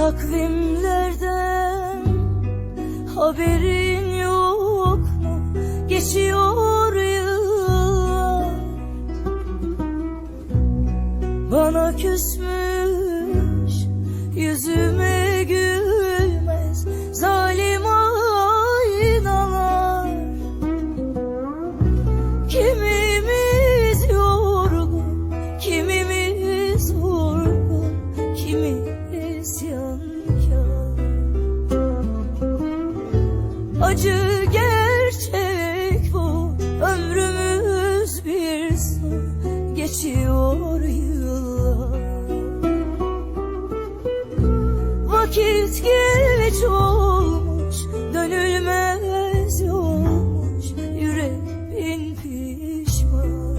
Takvimlerden haberin yok mu? Geçiyor yıllar Bana küsmüş Acı gerçek bu, ömrümüz bir son, geçiyor yıllar. Vakit geç olmuş, dönülmez yolmuş, yürek bin pişman.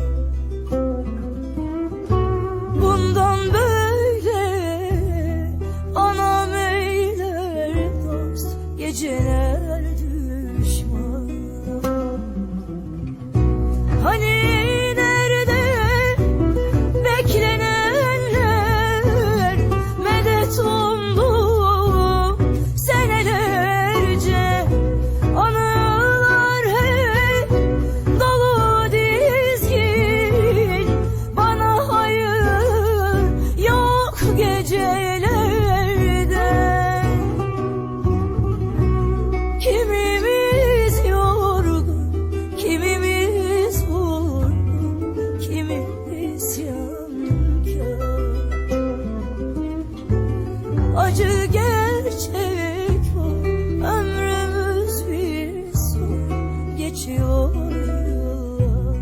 Bundan böyle anam eyler dost, geceler Acı gerçek Ömrümüz bir son Geçiyor yıllar.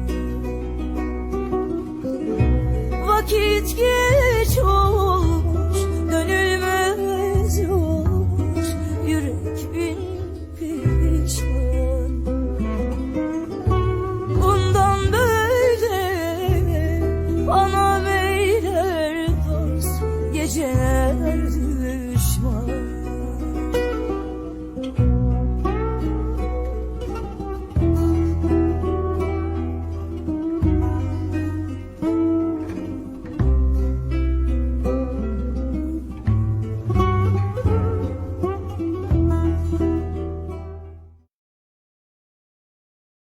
Vakit geç olmuş Dönülmez yolmuş Yürek bin pişman Bundan böyle Anam eyler dost Geceler